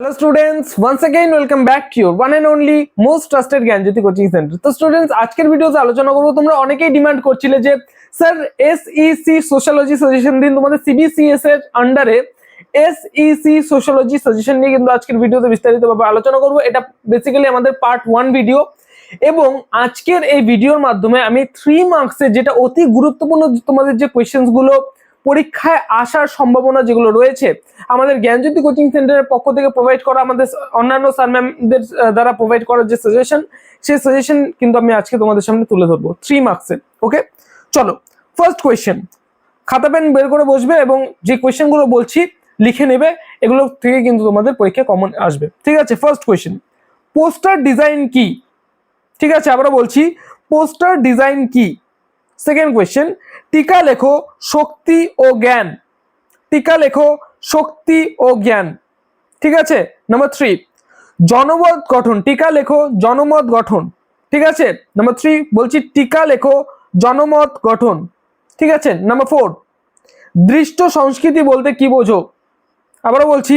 Hello students once again welcome back to your one and only most trusted Gyanjyoti coaching centre তো students আজকের ভিডিওতে আলোচনা করব। তোমরা অনেকেই ডিমান্ড করছিলে যে, স্যার এসইসি সোশ্যালজি সাজেশন দিন। তোমাদের সিবিসিএস এর আন্ডারে এসইসি সোশ্যালজি সাজেশন নিয়ে কিন্তু আজকের ভিডিওতে বিস্তারিতভাবে আলোচনা করব। এটা বেসিক্যালি আমাদের পার্ট ওয়ান ভিডিও এবং আজকের এই ভিডিওর মাধ্যমে আমি থ্রি মার্কসের যেটা অতি গুরুত্বপূর্ণ তোমাদের যে কোয়েশ্চেন্সগুলো পরীক্ষায় আসার সম্ভাবনা যেগুলো রয়েছে, আমাদের জ্ঞানজ্যোতি কোচিং সেন্টারের পক্ষ থেকে প্রোভাইড করা, আমাদের অন্যান্য স্যার ম্যামদের দ্বারা প্রোভাইড করার যে সাজেশন সেই সাজেশন কিন্তু আমি আজকে তোমাদের সামনে তুলে ধরবো। থ্রি মার্কসের ওকে চলো ফার্স্ট কোয়েশ্চেন খাতা পেন বের করে বসবে এবং যে কোয়েশ্চেনগুলো বলছি, লিখে নেবে, এগুলো থেকে কিন্তু তোমাদের পরীক্ষা কমন আসবে। ঠিক আছে ফার্স্ট কোয়েশ্চেন পোস্টার ডিজাইন কি? ঠিক আছে, আবারও বলছি পোস্টার ডিজাইন কি? সেকেন্ড কোয়েশ্চেন টিকা লেখো শক্তি ও জ্ঞান। টিকা লেখো শক্তি ও জ্ঞান। ঠিক আছে? নাম্বার থ্রি জনমত গঠন, টিকা লেখো জনমত গঠন। ঠিক আছে? নাম্বার থ্রি বলছি টিকা লেখো জনমত গঠন। ঠিক আছে? নাম্বার ফোর দৃষ্ট সংস্কৃতি বলতে কি বোঝো? আবারও বলছি,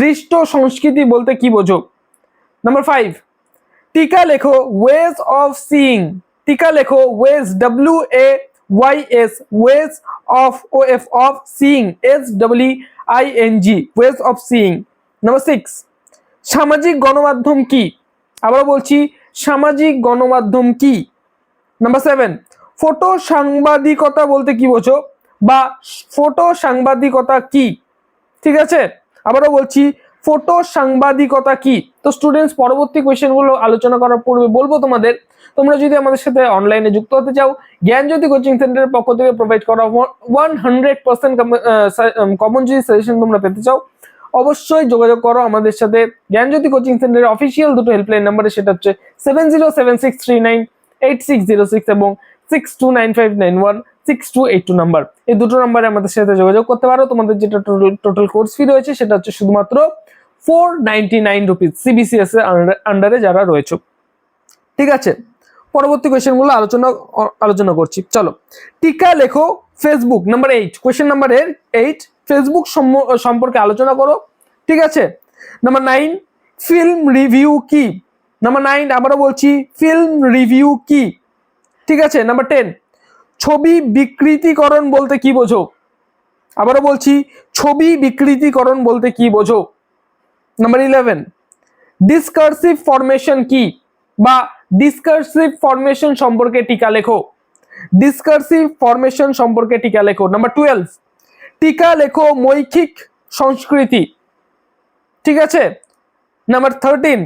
দৃষ্ট সংস্কৃতি বলতে কি বোঝো? নাম্বার ফাইভ টিকা লেখো ওয়েজ অফ সিইং টিকা লেখো ways W A Y S ways of O F of seeing S W I N G ways of seeing number six সামাজিক গণমাধ্যম কি? আবার বলছি, সামাজিক গণমাধ্যম কি? নাম্বার সেভেন ফটো সাংবাদিকতা বলতে কি বোঝো বা ফটো সাংবাদিকতা কি? ঠিক আছে? আবারও বলছি ফটো সাংবাদিকতা কি? তো স্টুডেন্টস পরবর্তী কোয়েশ্চেনগুলো আলোচনা করার পূর্বে বলব তোমাদের, তোমরা যদি আমাদের সাথে অনলাইনে যুক্ত হতে চাও, জ্ঞানজ্যোতি কোচিং সেন্টারের পক্ষ থেকে প্রোভাইড করা ওয়ান হান্ড্রেড পার্সেন্ট কমন যদি সাজেশন তোমরা পেতে চাও, অবশ্যই যোগাযোগ করো আমাদের সাথে। জ্ঞানজ্যোতি কোচিং সেন্টারের অফিসিয়াল দুটো হেল্পলাইন নাম্বারে সেটা হচ্ছে seven zero seven six three nine eight six zero six এবং six two nine five nine one six two eight two number এই দুটো নাম্বারে আমাদের সাথে যোগাযোগ করতে পারো। তোমাদের যেটা টোটাল টোটাল কোর্স ফি রয়েছে, সেটা হচ্ছে শুধুমাত্র four ninety nine rupees CBCS এর আন্ডারে যারা রয়েছে। ঠিক আছে? পরবর্তী কোয়েশ্চেনগুলো আলোচনা আলোচনা করছি। চলো, টিকা লেখো Facebook number eight question number eight Facebook সম্পর্কে আলোচনা করো। ঠিক আছে? নাম্বার নাইন ফিল্ম রিভিউ কি? নাম্বার নাইন আবারও বলছি ফিল্ম রিভিউ কি? ঠিক আছে? নাম্বার টেন ছবি বিকৃতিকরণ বলতে কি বোঝো? আবারও বলছি, ছবি বিকৃতিকরণ বলতে কি বোঝো? নাম্বার ইলেভেন ডিসকার্সিভ ফরমেশন কি? বা ডিসকার্সিভ ফরমেশন সম্পর্কে টিকা লেখো। ডিসকার্সিভ ফরমেশন সম্পর্কে টিকা লেখো। নাম্বার টুয়েলভ টিকা লেখো মৌখিক সংস্কৃতি। ঠিক আছে? নাম্বার থার্টিন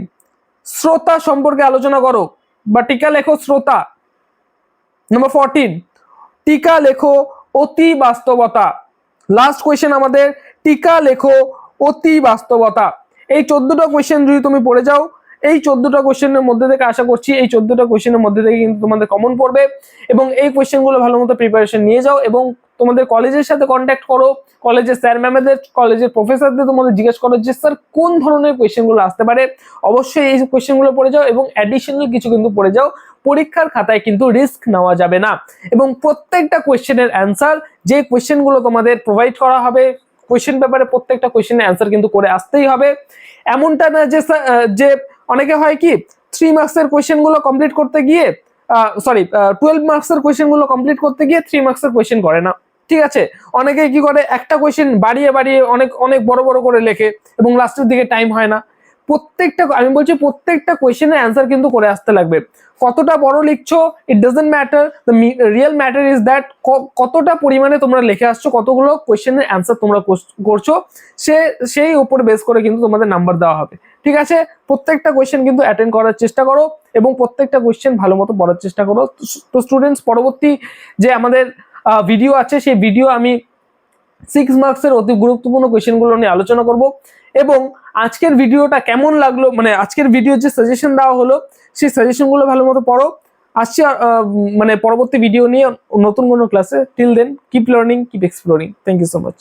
শ্রোতা সম্পর্কে আলোচনা করো, বা টিকা লেখো শ্রোতা। নাম্বার ফোরটিন টিকা লেখো অতি বাস্তবতা। লাস্ট কোয়েশ্চেন আমাদের, টিকা লেখো অতি বাস্তবতা। এই চোদ্দটা কোয়েশ্চেন যদি তুমি পড়ে যাও, এই চোদ্দটা কোয়েশ্চেনের মধ্যে থেকে আশা করছি এই চোদ্দটা কোয়েশ্চেনের মধ্যে থেকে কিন্তু তোমাদের কমন পড়বে এবং এই কোয়েশ্চেনগুলো ভালো মতো প্রিপারেশন নিয়ে যাও এবং তোমাদের কলেজের সাথে কন্ট্যাক্ট করো। কলেজের স্যার ম্যামেদের কলেজের প্রফেসরদের তোমাদের জিজ্ঞেস করো যে স্যার কোন ধরনের কোয়েশ্চেনগুলো আসতে পারে? অবশ্যই এই কোয়েশ্চেনগুলো পড়ে যাও এবং অ্যাডিশনাল কিছু কিন্তু পড়ে যাও। পরীক্ষার খাতায় কিন্তু রিস্ক নেওয়া যাবে না। এবং প্রত্যেকটা কোয়েশ্চেনের অ্যান্সার যে কোয়েশ্চেনগুলো তোমাদের প্রোভাইড করা হবে কোয়েশ্চেন ব্যাপারে প্রত্যেকটা কোয়েশ্চেনের অ্যান্সার কিন্তু করে আসতেই হবে। এমনটা না যে যে অনেকে হয় কি থ্রি মার্কসের কোয়েশ্চেনগুলো কমপ্লিট করতে গিয়ে সরি টুয়েলভ মার্কসের কোয়েশ্চেনগুলো কমপ্লিট করতে গিয়ে থ্রি মার্কসের কোয়েশ্চেন করে না। ঠিক আছে? অনেকে কি করে, একটা কোয়েশ্চেন বাড়িয়ে বাড়িয়ে অনেক অনেক বড় বড় করে লেখে এবং লাস্টের দিকে টাইম হয় না। প্রত্যেকটা, আমি বলছি প্রত্যেকটা কোয়েশ্চেনের অ্যান্সার কিন্তু করে আসতে লাগবে। কতটা বড় লিখছো? It doesn't matter the real matter is that কতটা পরিমাণে তোমরা লিখে আসছো, কতগুলো কোয়েশ্চেনের অ্যান্সার তোমরা করছ, সে, সেই উপর বেস করে কিন্তু তোমাদের নাম্বার দেওয়া হবে। ঠিক আছে? প্রত্যেকটা কোয়েশ্চেন কিন্তু অ্যাটেন্ড করার চেষ্টা করো এবং প্রত্যেকটা কোয়েশ্চেন ভালো মতো পড়ার চেষ্টা করো। তো স্টুডেন্টস পরবর্তী যে আমাদের ভিডিও আছে, সেই ভিডিও আমি সিক্স মার্কসের অতি গুরুত্বপূর্ণ কোয়েশ্চেনগুলো নিয়ে আলোচনা করব এবং আজকের ভিডিওটা কেমন লাগল মানে আজকের ভিডিও যে সাজেশন দেওয়া হলো, সেই সাজেশনগুলো ভালো মতো পড়ো। আসছি মানে পরবর্তী ভিডিও নিয়ে নতুন কোনো ক্লাসে till then keep learning keep exploring thank you so much